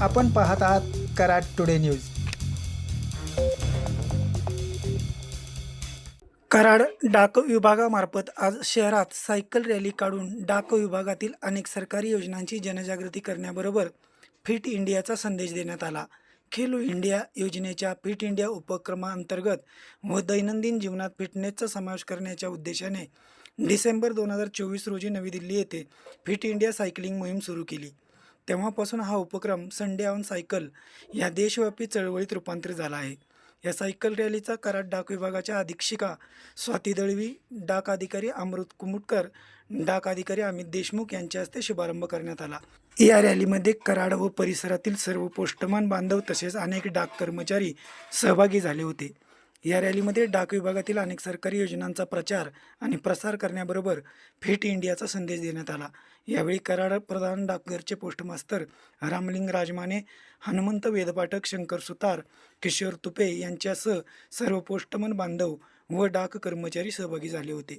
आपण पाहत आहात कराड टुडे न्यूज. कराड डाक विभागामार्फत आज शहरात सायकल रॅली काढून डाक विभागातील अनेक सरकारी योजनांची जनजागृती करण्याबरोबर फिट इंडियाचा संदेश देण्यात आला. खेलो इंडिया योजनेच्या फिट इंडिया उपक्रमाअंतर्गत व दैनंदिन जीवनात फिटनेसचा समावेश करण्याच्या उद्देशाने डिसेंबर दोन हजार चोवीस रोजी नवी दिल्ली येथे फिट इंडिया सायकलिंग मोहीम सुरू केली. तेव्हापासून हा उपक्रम संडे ऑन सायकल या देशव्यापी चळवळीत रूपांतरित झाला आहे. या सायकल रॅलीचा कराड डाक विभागाच्या अधीक्षिका स्वाती दळवी डाक अधिकारी अमृत कुमुटकर डाक अधिकारी अमित देशमुख यांच्या हस्ते शुभारंभ करण्यात आला. या रॅलीमध्ये कराड व परिसरातील सर्व पोस्टमान बांधव तसेच अनेक डाक कर्मचारी सहभागी झाले होते. या रॅलीमध्ये डाक विभागातील अनेक सरकारी योजनांचा प्रचार आणि प्रसार करण्याबरोबर फिट इंडियाचा संदेश देण्यात आला. यावेळी कराड प्रधान डाकघरचे पोस्टमास्तर रामलिंग राजमाने हनुमंत वेदपाठक शंकर सुतार किशोर तुपे यांच्यासह सर्व पोस्टमन बांधव व डाक कर्मचारी सहभागी झाले होते.